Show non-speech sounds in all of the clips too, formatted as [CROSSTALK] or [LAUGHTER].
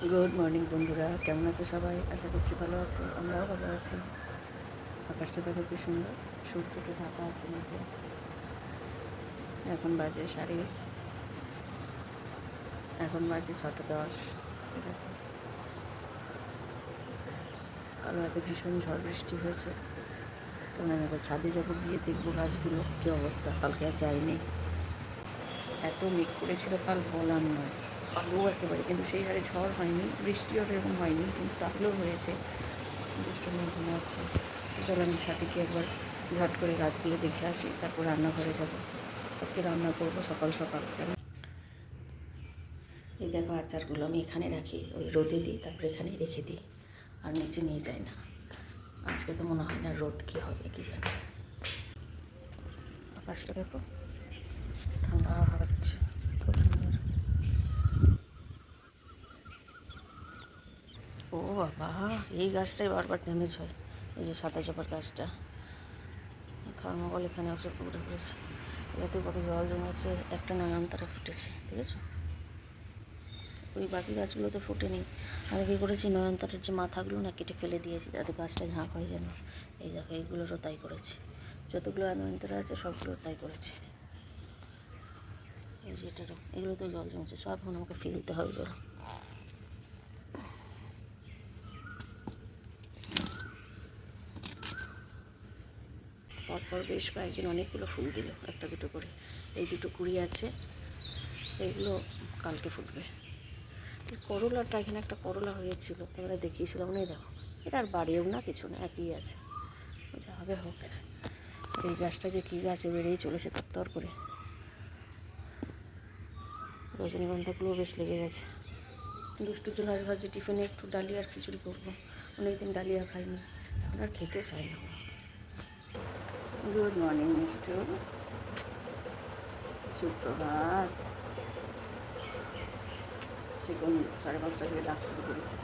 Good morning বন্ধুরা। কেমন আছো সবাই? আশা করছি ভালো আছো। আমরাও ভালো আছি। আকাশটা দেখো কি সুন্দর। সূর্যটা ঢাকা আছে নাকি? এখন বাজে সাড়ে এখন বাজে ছটা দশ। দেখো। রাতে ভীষণ ঝড় বৃষ্টি হয়েছে। তখন আমি ছাদে যাব, গিয়ে দেখব গাছগুলো কী অবস্থা। কালকে আর যাইনি। এত মেঘ করেছিল, কাল বলার নয়। কালো একেবারে। কিন্তু সেই হারে ঝড় হয়নি, বৃষ্টিও এরকম হয়নি, কিন্তু তাহলেও হয়েছে। দুষ্ট মেয়ে ঘুমাচ্ছে তো চলো আমি গিয়ে একবার ঝট করে গাছগুলো দেখে আসি, তারপর রান্নাঘরে যাব। আজকে রান্না করব সকাল সকাল, কেন? এই দেখো আচারগুলো আমি এখানে রাখি, ওই রোদে দিই, তারপরে এখানেই রেখে দিই, আর নিচে নিয়ে যাই না। আজকে তো মনে হয় না রোদ কী হবে, কি জানি। আকাশটা দেখো ঠান্ডা হাওয়া দিচ্ছে খুব সুন্দর ও বাবা, এই গাছটাই বারবার ড্যামেজ হয়। এই যে সাদা জবার গাছটা। থার্মোকল এখানে ওসব উঠে পড়েছে এতে কত জল জমেছে, একটা নয়নতারা ফুটেছে, ঠিক আছে? ওই বাকি গাছগুলো গাছগুলোতে ফোটেনি। আমি কী করেছি নয়নতারার যে মাথাগুলো না কেটে ফেলে দিয়েছি, তাতে গাছটা ঝাঁক হয় যেন। এই দেখো, এইগুলোরও তাই করেছি। যতগুলো নয়নতারা আছে সবগুলো তাই করেছি। এই যে এটারও এগুলো তো জল জমেছে, সব এখন আমাকে ফেলতে হবে জল পরপর বেশ কয়েকদিন অনেকগুলো ফুল দিল, একটা দুটো করে। এই দুটো কুড়ি আছে এইগুলো কালকে ফুটবে। করলাটা এখানে একটা করলা হয়েছিল তোমরা দেখিয়েছিলাম না এই দেখো। এটা আর বাড়িও না, কিছু না, একই আছে। যা হবে হোক। এই গাছটা যে কী গাছে বেড়েই চলেছে, তর করে। রজনীগন্ধাগুলো বেশ লেগে গেছে। দুষ্টুর জন্য আজ ভাবছি টিফিনে একটু ডালিয়া আর খিচুড়ি করব। অনেকদিন ডালিয়া খাইনি। এখন আর খেতে চাই না। গুড মর্নিং মিস্টার সুপ্রভাত। সে কোন সাড়ে পাঁচটা থেকে ডাক শুরু করেছে।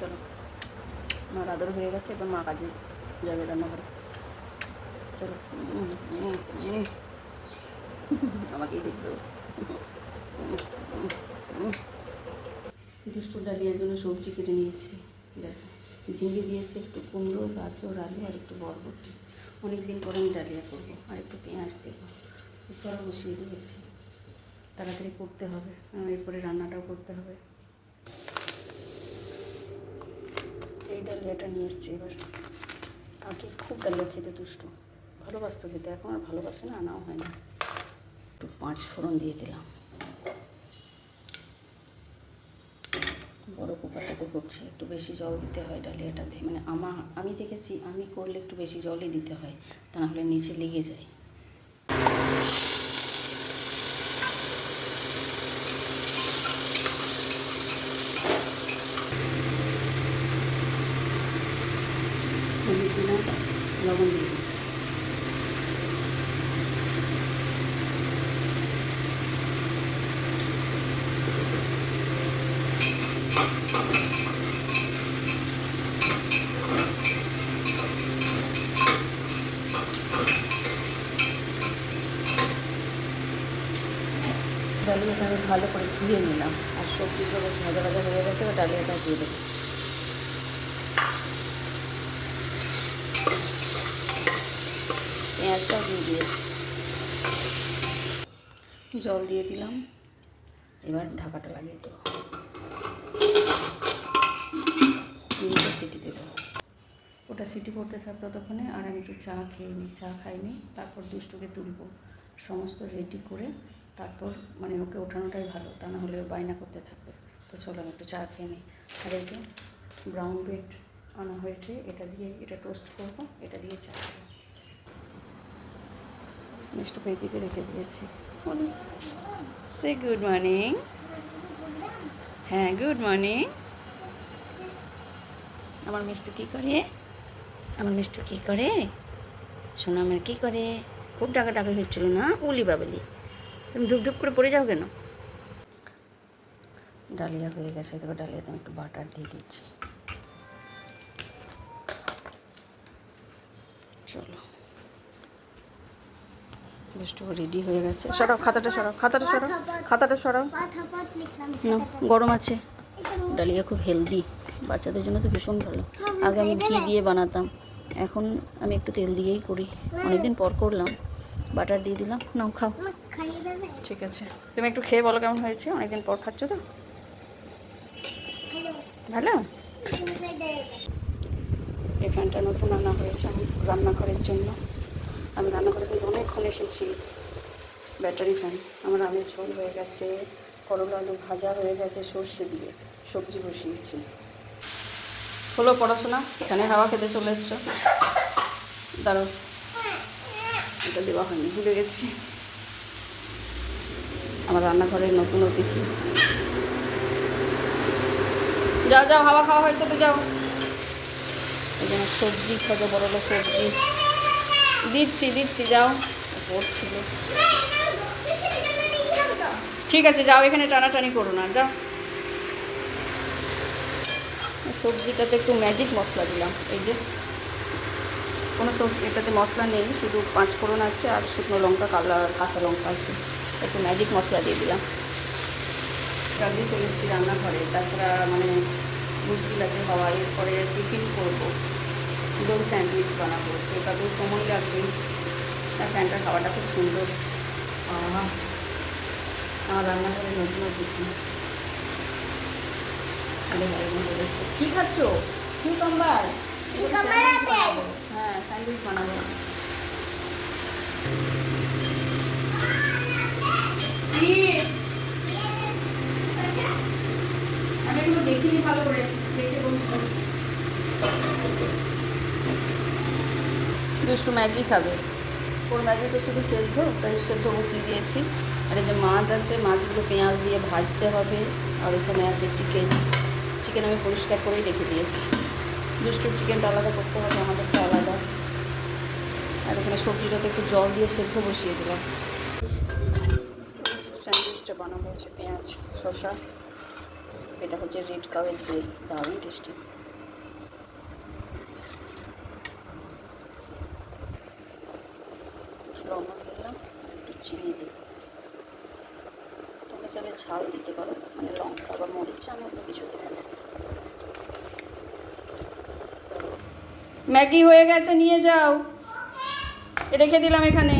চলো মার আদর হয়ে গেছে এবার মা কাজে যাবে চলো উম, উম, উম। আমাকেই দেখবে। দুষ্টু ডালিয়ার জন্য সবজি কেটে নিয়েছি। দেখো, ঝিঙে দিয়েছে, একটু কুমড়ো, গাজর, আলু আর একটু বরবটি। অনেক দিন পরে আমি ডালিয়া করব আর একটু পেঁয়াজ দেবো। করা বসিয়ে দিয়েছি। তাড়াতাড়ি করতে হবে এরপরে রান্নাটাও করতে হবে। এই ডালিয়াটা নিয়ে এসছি এবার। আগে খুব ডালিয়া খেতে দুষ্টু। ভালোবাসতো খেতে, এখন আর ভালোবাসে না আনাও হয় না। একটু পাঁচ ফোড়ন দিয়ে দিলাম। বড় কুকারটাতে করছি একটু বেশি জল দিতে হয় ডালিয়াটাতে মানে আমার, আমি দেখেছি আমি করলে একটু বেশি জলই দিতে হয়, তা না হলে নিচে লেগে যায়। লবণ দিয়ে দিলাম ডালিয়াটা আমি ধুয়ে নিলাম। আর সবজিগুলো বেশ ভাজা ভাজা হয়ে গেছে, এবার ডালিয়াটা দিয়ে দেবো। পেঁয়াজটাও দিয়ে দিয়েছি জল দিয়ে দিলাম। এবার ঢাকাটা লাগিয়ে দেবো। সিটি দেবো। ওটা সিটি পড়তে থাকতো ততক্ষণে, আর আমি একটু চা খেয়ে নিই চা খাইনি, তারপর দুষ্টুকে তুলবো। সমস্ত রেডি করে তারপর মানে ওকে ওঠানোটাই ভালো, তা না হলে বায়না করতে থাকবে। তো চলো একটু চা খেয়ে নিই। আর এই যে ব্রাউন ব্রেড আনা হয়েছে, এটা দিয়ে এটা টোস্ট করব, এটা দিয়ে চা খাব। মিষ্টুকে এদিকে রেখে দিয়েছি। সে গুড মর্নিং হ্যাঁ গুড মর্নিং আমার মিষ্টু কী করে? আমার মিষ্টু কী করে? সোনা আমার কী করে? খুব ডাকা ডাকা হচ্ছিল না? উলি বাবলি। তুমি ধুপ ধুপ করে পড়ে যাও কেন? ডালিয়া হয়ে গেছে দেখো ডালিয়াতে আমি একটু বাটার দিয়ে দিচ্ছি। চলো। দুষ্টু রেডি হয়ে গেছে। সরাও, খাতাটা সরাও খাতাটা সরাও খাতাটা সরাও। গরম আছে। ডালিয়া খুব হেলদি বাচ্চাদের জন্য তো ভীষণ ভালো। আগে আমি ঘি দিয়ে বানাতাম। এখন আমি একটু তেল দিয়েই করি। অনেকদিন পর করলাম। বাটার দিয়ে দিলাম। নাও, খাও। ঠিক আছে। তুমি একটু খেয়ে বলো কেমন হয়েছে? অনেকদিন পর খাচ্ছ তো। ভালো? এই ফ্যানটা নতুন আনা হয়েছে রান্নাঘরের জন্য। আমি রান্নাঘরে কিন্তু অনেকক্ষণ এসেছি। Battery fan. আমার আমের ঝোল হয়ে গেছে। করলা আলু ভাজা হয়ে গেছে সর্ষে দিয়ে। সবজি বসিয়েছি। হলো পড়াশোনা। এখানে হাওয়া খেতে চলে এসছো। দাঁড়ো এটা দেওয়া হয়নি, ভুলে গেছি। আমার রান্নাঘরের নতুন অতিথি। যাও যাও, হাওয়া খাওয়া হয়েছে তো যাও। এখানে সবজি খাবে বড় সবজি। দিচ্ছি দিচ্ছি, যাও। পড়ছিল ঠিক আছে, যাও, এখানে টানাটানি করো না, যাও। সবজিটাতে একটু ম্যাজিক মশলা দিলাম, এই যে। কোনো সবজি এটাতে মশলা নেই, শুধু পাঁচ ফোড়ন আছে আর শুকনো লঙ্কা, কালা কাঁচা লঙ্কা আছে। একটু ম্যাজিক মশলা দিয়ে দিলাম। কাল দিয়ে চলে এসেছি রান্নাঘরে। তাছাড়া মানে মুশকিল আছে হওয়া এরপরে টিফিন করব। দই স্যান্ডউইচ বানাবো। তো তাতেও সময় লাগবে আর ফ্যানটা খাওয়াটা খুব সুন্দর। আমার রান্নাঘরে নতুন কিছু আরে মজা কী খাচ্ছ? কি কম্বার Cucumber আছে? হ্যাঁ স্যান্ডউইচ বানাবো। দুষ্টু ম্যাগি খাবে। ওর ম্যাগি তো শুধু সেদ্ধ, তাই সেদ্ধ বসিয়ে দিয়েছি। আর এই যে মাছ আছে, মাছগুলো পেঁয়াজ দিয়ে ভাজতে হবে, আর এখানে আছে চিকেন। চিকেন আমি পরিষ্কার করেই রেখে দিয়েছি। দুষ্টুর চিকেনটা আলাদা করতে হবে, আমাদেরটা আলাদা। আর এখানে সবজিটাতে একটু জল দিয়ে সেদ্ধ বসিয়ে দিলাম। স্যান্ডউইচটা বানাবো হচ্ছে পেঁয়াজ, শসা। এটা হচ্ছে রেড কাওয়ের দই দারুণ টেস্টি লবণ একটু চিনি দিই তুমি চাইলে ঝাল দিতে পারো মানে লঙ্কা বা মরিচ, আমি অন্য কিছু দেবো না। ম্যাগি হয়ে গেছে, নিয়ে যাও। রেখে দিলাম এখানে।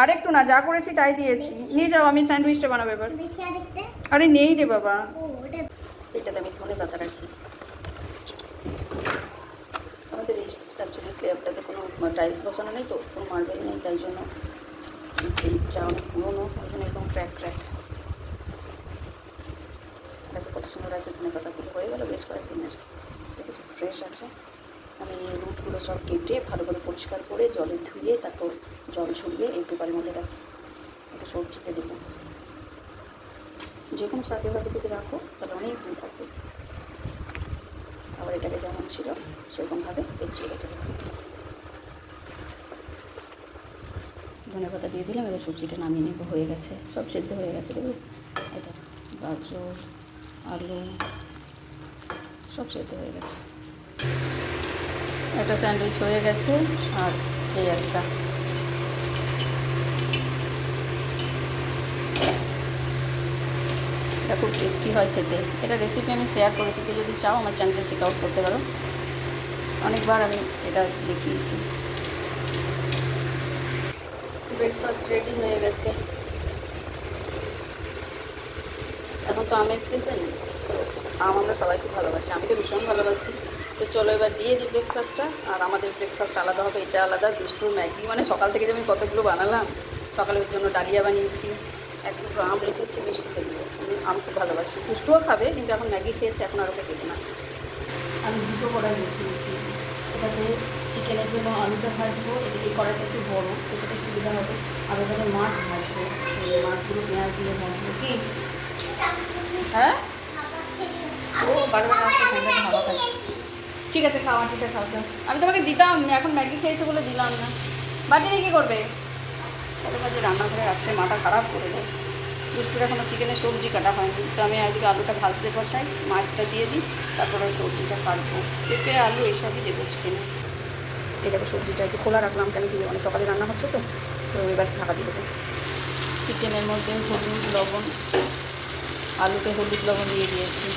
আর একটু না, যা করেছি তাই দিয়েছি। নিয়ে যাও, আমি স্যান্ডউইচটা বানাবো এবার। আরে নেই রে বাবা। এটাতে আমি ধনে পাতা রাখি। আমাদের এই অ্যাকচুয়ালি স্ল্যাবটাতে কোনো টাইলস বসানো নেই তো, কোনো মার্বেল নেই, তাই জন্য এইটা অনেক পুরোনো ওই জন্য এরকম ক্র্যাক ক্র্যাক দেখো কত সুন্দর আছে ধনে পাতাগুলো। হয়ে গেল বেশ কয়েকদিনের। দেখেছ ফ্রেশ আছে। আমি রুটগুলো সব কেটে ভালো করে পরিষ্কার করে জলে ধুয়ে তারপর জল ছড়িয়ে এই পেপারের মধ্যে রাখি। এটা সবজিতে দেবো। যে কোনো শাকে ভাবে যদি রাখো, তাহলে অনেক দিন থাকবে। আবার এটাকে যেমন ছিল, সেরকমভাবে পেঁচিয়ে রেখে দেবো। ধনে পাতা দিয়ে দিলাম, এবার সবজিটা নামিয়ে নেব। হয়ে গেছে। সব সেদ্ধ হয়ে গেছে দেখবে এটা গাজর, আলু, সব সেদ্ধ হয়ে গেছে। একটা স্যান্ডউইচ হয়ে গেছে, আর এই একটা। এটা খুব টেস্টি হয় খেতে। এটা রেসিপি আমি শেয়ার করেছি, কেউ যদি চাও আমার চ্যানেলে চেক আউট করতে পারো। অনেকবার আমি এটা দেখিয়েছি। ব্রেকফাস্ট রেডি হয়ে গেছে। এখন তো আমের সিজন আম আমরা সবাইকে ভালোবাসি, আমি তো ভীষণ ভালোবাসি। তো চলো এবার দিয়ে দিই ব্রেকফাস্টটা আর আমাদের ব্রেকফাস্ট আলাদা হবে এটা আলাদা দুষ্টুর ম্যাগি মানে সকাল থেকে যে আমি কতগুলো বানালাম সকালের জন্য ডালিয়া বানিয়েছি এক দুটো আম রেখেছি মিষ্টি খেলব আমি আম খুব ভালোবাসি। দুষ্টুও খাবে কিন্তু এখন ম্যাগি খেয়েছে এখন আর ওকে দেবে না। আমি দুটো কড়াই বসিয়েছি এটাতে চিকেনের জন্য আলুটা ভাজবো এদিকে এই কড়াইটা একটু বড়ো এটাতে সুবিধা হবে। আর ওটাতে মাছ ভাজবো মাছগুলো পেঁয়াজ দিয়ে ভাজবো কি? হ্যাঁ? ও বারবার আসতে হাওয়া খাচ্ছি ঠিক আছে খাওয়া ঠিক আছে খাওয়া যাও। আমি তোমাকে দিতাম এখন ম্যাগি খেয়েছো বলে দিলাম না। বাটি নিয়ে কী করবে? ওদের কাছে রান্নাঘরে আসলে মাথা খারাপ করে দেয়। দুষ্টুর এখনও চিকেনের সবজি কাটা হয়নি। তো আমি আজকে আলুটা ভাজতে বসাই মাছটা দিয়ে দিই তারপরে সবজিটা কাটবো। পেঁপে আলু এইসবই দেবো চিকেনে। এটাকে সবজিটা একটু খোলা রাখলাম কেন কি মানে সকালে রান্না হচ্ছে তো তো এবার ঢাকা দিয়ে দেবো। চিকেনের মধ্যে হলুদ লবণ আলুতে হলুদ লবণ দিয়ে দিয়েছি।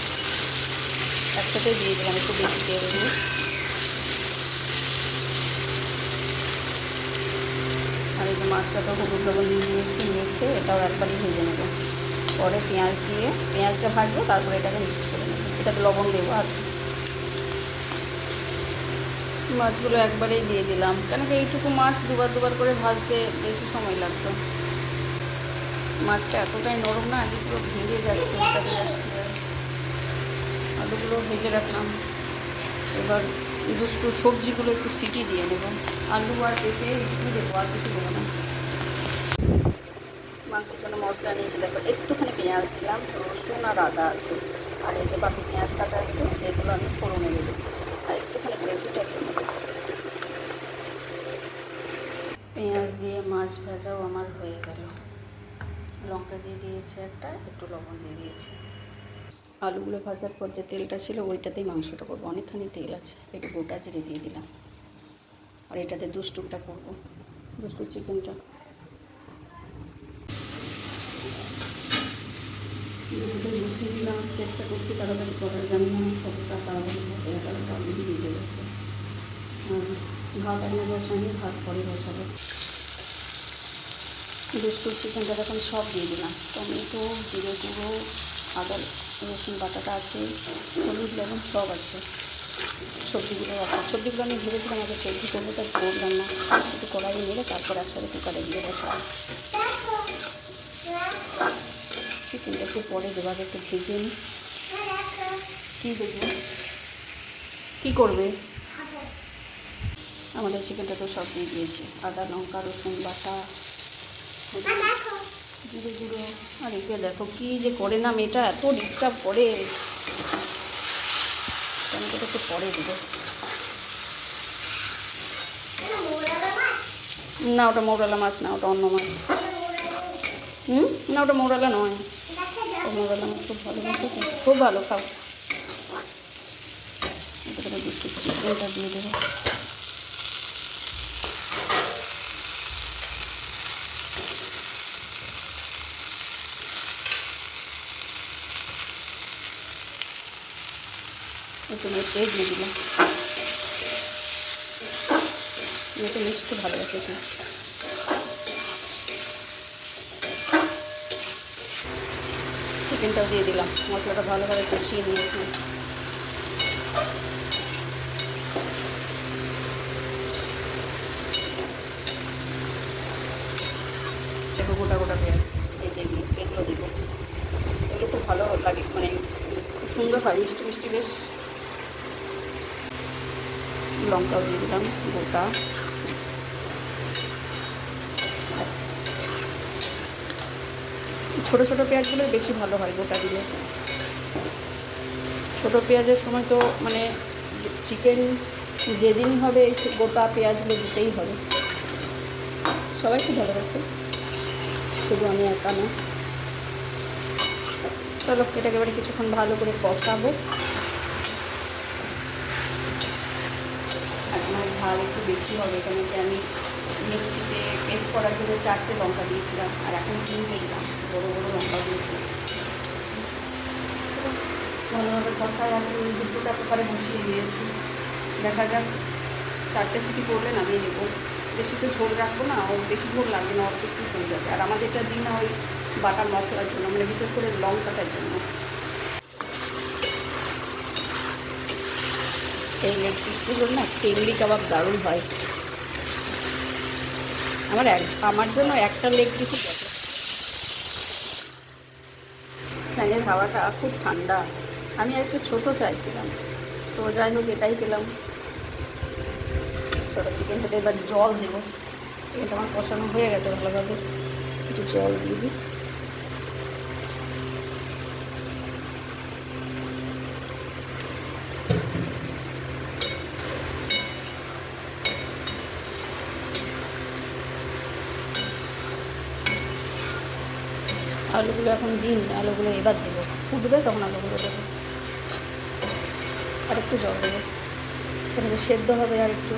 একসাথে দিয়ে দিলাম, একটু বেশি তেল দিয়ে আর এই যে মাছটা তো হলুদ লবণ দিয়ে দিয়েছি, মেখে এটাও একবারই ভেজে নেব। পরে পেঁয়াজ দিয়ে, পেঁয়াজটা ভাজবো, তারপরে এটাকে মিক্সড করে নেব। এটাতে লবণ দেবো আছে মাছগুলো একবারেই দিয়ে দিলাম। কেন কি এইটুকু মাছ দুবার দুবার করে ভাজতে বেশি সময় লাগতো। মাছটা এতটাই নরম না আগে পুরো ভেঙে যাচ্ছে এটাতে যাচ্ছে। আলুগুলো ভেজে রাখলাম। এবার দুষ্টু সবজিগুলো একটু সিটি দিয়ে নেব। আলু আর পেঁপে একটু দেবো, আর কিছু দেবো না। মাংসের জন্য মশলা নিয়েছি। দেখো, একটুখানি পেঁয়াজ দিলাম। রসুন আর আদা আছে। আর এই যে বাকি পেঁয়াজ কাটা আছে, এগুলো আমি ফোড়নে দেবো। আর একটুখানি গ্রেভিটার জন্য পেঁয়াজ দিয়ে মাছ ভাজাও আমার হয়ে গেল। লঙ্কা দিয়ে দিয়েছে একটা, একটু লবণ দিয়ে দিয়েছে। আলুগুলো ভাজার পর যে তেলটা ছিল ওইটাতেই মাংসটা করব। অনেকখানি তেল আছে। একটু গোটা জিরে দিয়ে দিলাম। আর এটাতে দুষ্টুটা করব। দুষ্টু চিকেনটা। দুটো দিলাম। চেষ্টা করছি তাড়াতাড়ি করার। জানি না কতটা তাড়াতাড়ি হবে। এগারোটা অলরেডি গেছে। ভাত এনে বসানি ভাত পরে বসাবো। দুষ্টুর চিকেনটা যখন সব দিয়ে দিলাম। টমেটো, জিরে গুঁড়ো, আদা রসুন বাটাটা আছে, হলুদ, লবণ সব আছে। সবজিগুলো আছে। সবজিগুলো আমি ভেবেছিলাম আগে সবজি করব, তাই করলাম না। একটু কড়াইয়ে নেড়ে তারপর একসাথে কুকারে দিয়ে বসাবো চিকেনটা একটু পরে দেবাবে একটু ভেজে নিই। কী দেবো কী করবে? আমাদের চিকেনটা তো সব দিয়ে দিয়েছে। আদা, লঙ্কা, রসুন বাটা। জিরে গুঁড়ো। আর একে দেখো কী যে করে না মেয়েটা, এত ডিস্টার্ব করে। টমেটোটা একটু পরে দেবো। না, ওটা মৌরালা মাছ না, ওটা অন্য মাছ। হুম? না, ওটা মৌরালা নয়। মৌরালা মাছ খুব ভালো তো খুব ভালো, খাও। চিকেনটা দিয়ে দেবো। একটু মেটে দিয়ে দিলাম। মেটে মিষ্টি ভালোবাসে একটু চিকেনটাও দিয়ে দিলাম। মশলাটা ভালোভাবে কষিয়ে নিয়েছি। গোটা গোটা পেঁয়াজ, এই যে এগুলো দেবো। এগুলো খুব ভালো লাগে মানে খুব সুন্দর হয়, মিষ্টি মিষ্টি বেশ লঙ্কাও দিয়ে দিলাম, গোটা। ছোটো ছোটো পেঁয়াজগুলো বেশি ভালো হয় গোটা দিলে। ছোটো পেঁয়াজের সময় তো মানে চিকেন যেদিনই হবে এই গোটা পেঁয়াজগুলো দিতেই হবে। সবাই খুব ভালোবাসে, শুধু আমি একা না। চলো, এটাকে এবারে কিছুক্ষণ ভালো করে কষাবো আর আমার ঝাল একটু বেশি হবে কি আমি মিক্সিতে পেস্ট করার জন্য চারটে লঙ্কা দিয়েছিলাম, আর এখন তিনটে দিলাম, বড়ো বড়ো লঙ্কা দিয়েছি ভালোভাবে কষায় ওই বিস্কুটটা কুকারে বসিয়ে দিয়েছি। দেখা যাক, চারটে সিটি করলে নামিয়ে নেব। বেশি তো ঝোল রাখব না, ও বেশি ঝোল লাগবে না অল্প একটু হয়ে যাবে। আর আমাদের এটা দিই না ওই বাটার মশলার জন্য মানে বিশেষ করে লঙ্কাটার জন্য। এই লেগ পিসগুলোর না টেংরি কাবাব দারুণ হয়। আমার এক, আমার জন্য একটা লেগ পিসই যথেষ্ট ফ্যানের হাওয়াটা খুব ঠান্ডা। আমি আর একটু ছোটো চাইছিলাম। তো যাই হোক, এটাই পেলাম। ছোটো চিকেনটাতে এবার জল দেবো। চিকেনটা আমার কষানো হয়ে গেছে ভালোভাবে। একটু জল দিয়ে আলুগুলো এখন দিন, আলুগুলো এবার দেবো। ফুটবে তখন আলুগুলো দেবো। আর একটু জল দেবো। তাহলে সেদ্ধ হবে আর একটু।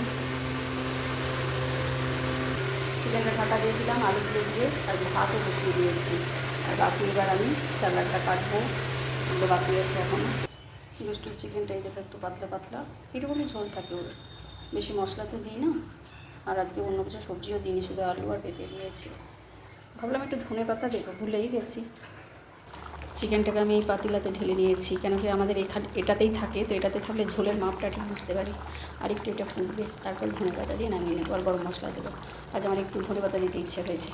চিকেনটা ঢাকা দিয়ে দিলাম, আলুগুলো দিয়ে আর ভাতও বসিয়ে দিয়েছি। আর বাকি এবার আমি স্যালাডটা কাটবো। এগুলো বাকি আছে এখনও দুষ্টুর চিকেনটা এই দেখো একটু পাতলা পাতলা। এরকমই ঝোল থাকে ওর। বেশি মশলা তো দিই না। আর আজকে অন্য কিছু সবজিও দিইনি, শুধু আলু আর পেঁপে দিয়েছি। ভাবলাম একটু ধনে পাতা দেবো, ভুলেই গেছি। চিকেনটাকে আমি এই পাতিলাতে ঢেলে নিয়েছি কেন কি আমাদের এখান, এটাতেই থাকে, তো এটাতে থাকলে ঝোলের মাপটা ঠিক বুঝতে পারি। আর একটু এটা ফুটবে, তারপর ধনে পাতা দিয়ে নামিয়ে নেব, আর গরম মশলা দেবো। আজ আমার একটু ধনে পাতা দিতে ইচ্ছে হয়েছে,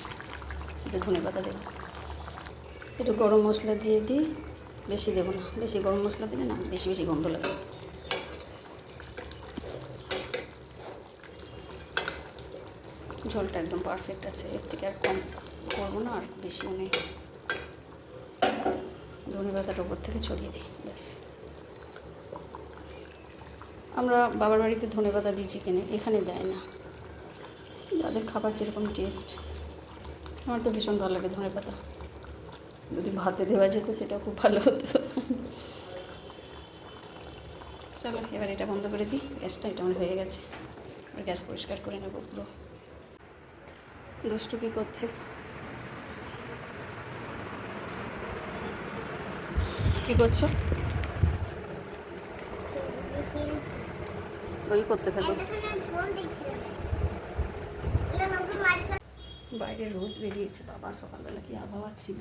একটু ধনে পাতা দেবো। একটু গরম মশলা দিয়ে দিই, বেশি দেবো না, বেশি গরম মশলা দিলে না বেশি বেশি গন্ধ লাগে। ঝোলটা একদম পারফেক্ট আছে, এর থেকে আর কম করব না, আর বেশি মানে ধনে পাতাটা ওপর থেকে ছড়িয়ে দিই, ব্যাস। আমরা বাবার বাড়িতে ধনে পাতা দিই চিকেনে এখানে দেয় না। যাদের খাবার যেরকম টেস্ট আমার তো ভীষণ ভালো লাগে ধনে পাতা। যদি ভাতে দেওয়া যেত সেটা খুব ভালো হতো। চলো, এবার এটা বন্ধ করে দিই, গ্যাসটা এটা আমার হয়ে গেছে। এবার গ্যাস পরিষ্কার করে নেব পুরো। দুষ্টু কী করছে? কী করছ? ওই করতে থাকো। বাইরে রোদ বেরিয়েছে বাবা, সকালবেলা কি আবহাওয়া ছিল?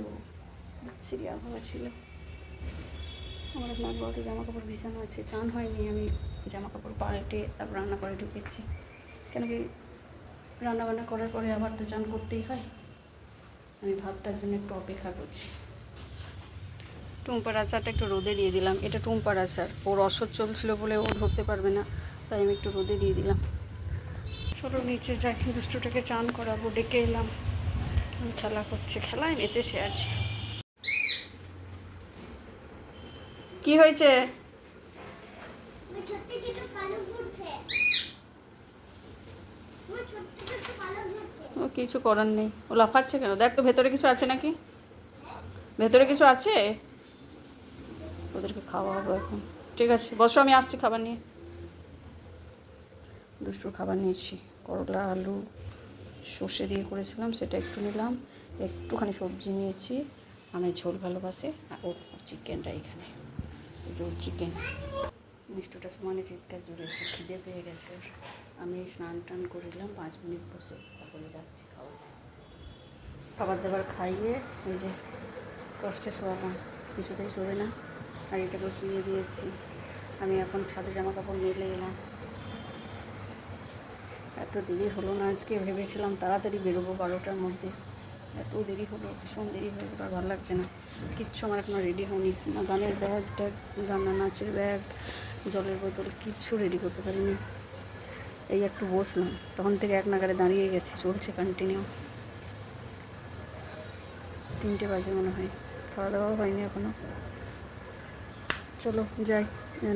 সিরি আবহাওয়া ছিল। আমার এখন বলতে জামা কাপড় বিছানো আছে, চান হয়নি, আমি জামা কাপড় পাল্টে তারপর রান্না করে ঢুকেছি। কেন কি রান্না বান্না করার পরে আবার তো চান করতেই হয়। আমি ভাতটার জন্য একটু অপেক্ষা করছি। টুম্পার আচারটা একটু রোদে দিয়ে দিলাম। এটা টুম্পার আচার ওর অসর চলছিল বলে ও ধরতে পারবে না তাই আমি একটু রোদে দিয়ে দিলাম। চলো নিচে যাই দুষ্টুটাকে চান করাবো ডেকে এলাম। খেলা করছে খেলায় মেতে সে আছে। কি হয়েছে? ও কিছু করার নেই। ও লাফাচ্ছে কেন? দেখ তো ভেতরে কিছু আছে নাকি? ভেতরে কিছু আছে? ওদেরকে খাওয়াবো এখন। ঠিক আছে, বসো, আমি আসছি খাবার নিয়ে। দুষ্টুর খাবার নিয়েছি। করলা, আলু, সর্ষে দিয়ে করেছিলাম, সেটা একটু নিলাম। একটুখানি সবজি নিয়েছি। আমি ঝোল ভালোবাসে, আর ও চিকেনটা এখানে। Roll chicken. মিষ্টুটা সমানে চিৎকার জুড়ে খিদে পেয়ে গেছে। আমি স্নান টান করিলাম পাঁচ মিনিট বসে তারপরে যাচ্ছি খাওয়াতে। খাবার দাবার খাইয়ে, এই যে কষ্টে শোয়ালাম। কিছুতেই শোবে না। আর এটাকে শুয়ে দিয়েছি। আমি এখন ছাদে জামা কাপড় মেলে এলাম। এত দেরি হলো না আজকে, ভেবেছিলাম তাড়াতাড়ি বেরোবো বারোটার মধ্যে। এত দেরি হলো, ভীষণ দেরি হয়ে গেলো ভালো লাগছে না। কিচ্ছু আমার এখনও রেডি হয়নি। না গানের ব্যাগ ট্যাগ গান নাচের ব্যাগ জলের বোতল, কিচ্ছু রেডি করতে পারিনি। এই একটু বসলাম, তখন থেকে এক নাগারে দাঁড়িয়ে গেছে, চলছে কন্টিনিউ তিনটে বাজে মনে হয়। খাওয়া দাওয়াও হয়নি এখনও চলো, যাই।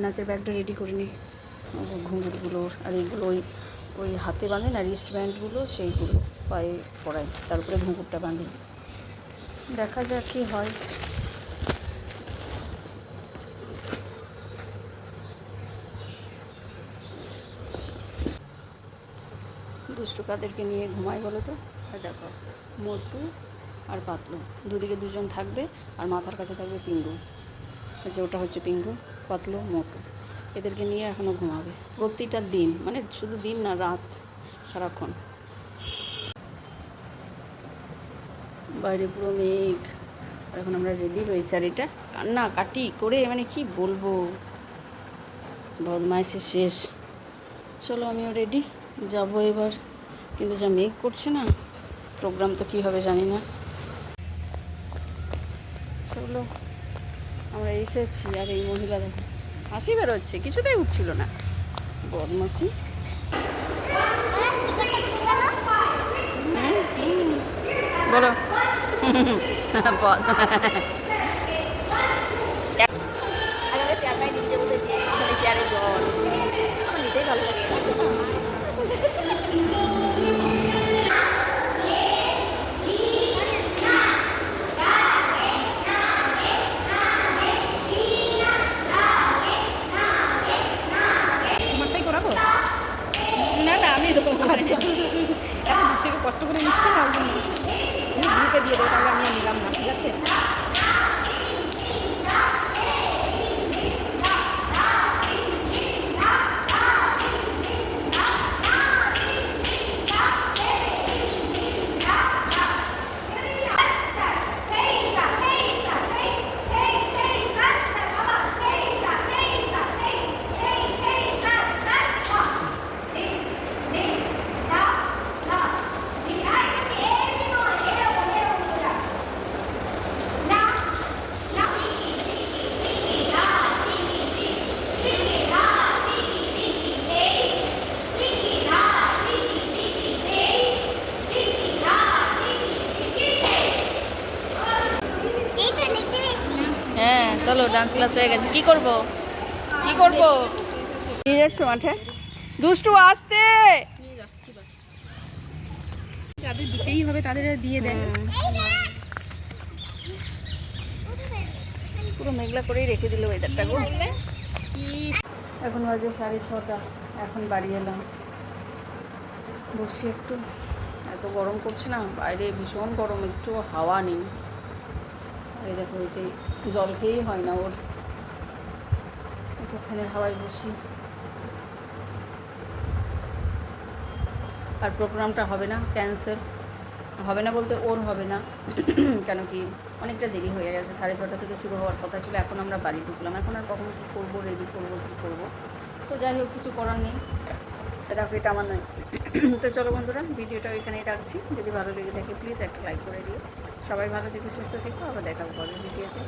নাচের ব্যাগটা রেডি করে নিই। ঘুঙুরগুলোর আর এইগুলো ওই ওই হাতে বাঁধে না রিস্ট ব্যান্ডগুলো সেইগুলো পায়ে পরাই তার উপরে ঘুঙুরটা বাঁধি। দেখা যাক কী হয়। দুষ্টু কাদেরকে নিয়ে ঘুমাই বলো তো? আর দেখো, মোটু আর পাতলু। দুদিকে দুজন থাকবে, আর মাথার কাছে থাকবে পিঙ্গু। যে ওটা হচ্ছে পিঙ্গু, পাতলু, মোটু। এদেরকে নিয়ে এখনও ঘুমাবে। প্রতিটা দিন মানে শুধু দিন না, রাত, সারাক্ষণ। বাইরে পুরো মেঘ। এখন আমরা রেডি হয়েছি। আর এটা কান্না কাটি করে মানে কি বলব? বদমাইশের শেষ। চলো আমিও রেডি যাব এবার। কিন্তু যা মেঘ করছে না প্রোগ্রাম তো কী হবে জানি না। চলো। আমরা এসেছি আর এই মহিলা দেখো হাসি বেরোচ্ছে কিছুতেই উঠছিল না। বদমাসি বলো। চেয়ারে তোমারটাই করাবো না না আমি এরকম পারি না। এখন দূর থেকে কষ্ট করে নিচ্ছে না ওই জন্য তুমি গ্রুপে দিয়ে দেবে তাহলে আমি আর নিলাম না ঠিক আছে এই তো লিখতে পেরেছি হ্যাঁ চলো ডান্স ক্লাস হয়ে গেছে। কি করব? কি করব? নিয়ে যাচ্ছ মাঠে? দুষ্টু আসতে! যাদের দিতেই হবে তাদের দিয়ে দেন পুরো মেঘলা করেই রেখে দিল ওয়েদারটা গো। এখন বাজে সাড়ে ছটা। এখন বাড়ি এলাম। বসি একটু। এত গরম করছে না বাইরে ভীষণ গরম একটু হাওয়া নেই। এই দেখো, এই সেই জল খেয়েই হয় না ওর। একটু ফ্যানের হাওয়ায় বসি। আর প্রোগ্রামটা হবে না ক্যান্সেল হবে না বলতে ওর হবে না, [CLEARS THROAT] কেন কি অনেকটা দেরি হয়ে গেছে। সাড়ে ছটা থেকে শুরু হওয়ার কথা ছিল, এখন আমরা বাড়ি ঢুকলাম। এখন আর কখন কী করব রেডি করব, কী করব? তো যাই হোক, কিছু করার নেই। দেখো এটা আমার নয়। [CLEARS THROAT] তো চলো বন্ধুরা, ভিডিওটা এখানেই রাখছি। যদি ভালো লেগে থাকে প্লিজ একটা লাইক করে দিও। সবাই ভালো থেকো সুস্থ থেকো আবার দেখা হবে পরের ভিডিওতে